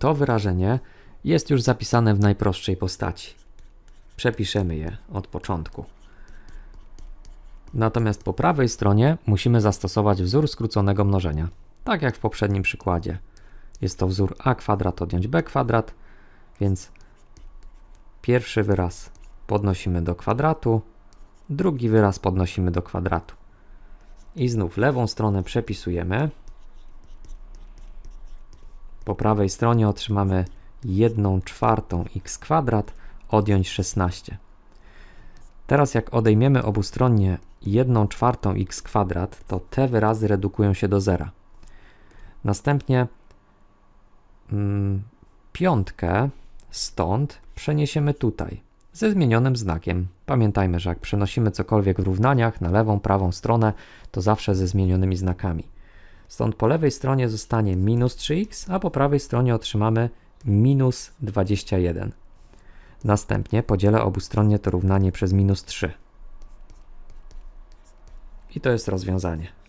to wyrażenie jest już zapisane w najprostszej postaci. Przepiszemy je od początku. Natomiast po prawej stronie musimy zastosować wzór skróconego mnożenia, tak jak w poprzednim przykładzie. Jest to wzór a kwadrat odjąć b kwadrat, więc pierwszy wyraz podnosimy do kwadratu, drugi wyraz podnosimy do kwadratu. I znów lewą stronę przepisujemy. Po prawej stronie otrzymamy 1 czwartą x kwadrat odjąć 16. Teraz jak odejmiemy obustronnie 1 czwartą x kwadrat, to te wyrazy redukują się do zera. Następnie mm, piątkę stąd przeniesiemy tutaj ze zmienionym znakiem. Pamiętajmy, że jak przenosimy cokolwiek w równaniach na lewą, prawą stronę, to zawsze ze zmienionymi znakami. Stąd po lewej stronie zostanie minus 3x, a po prawej stronie otrzymamy minus 21. Następnie podzielę obustronnie to równanie przez minus 3. I to jest rozwiązanie.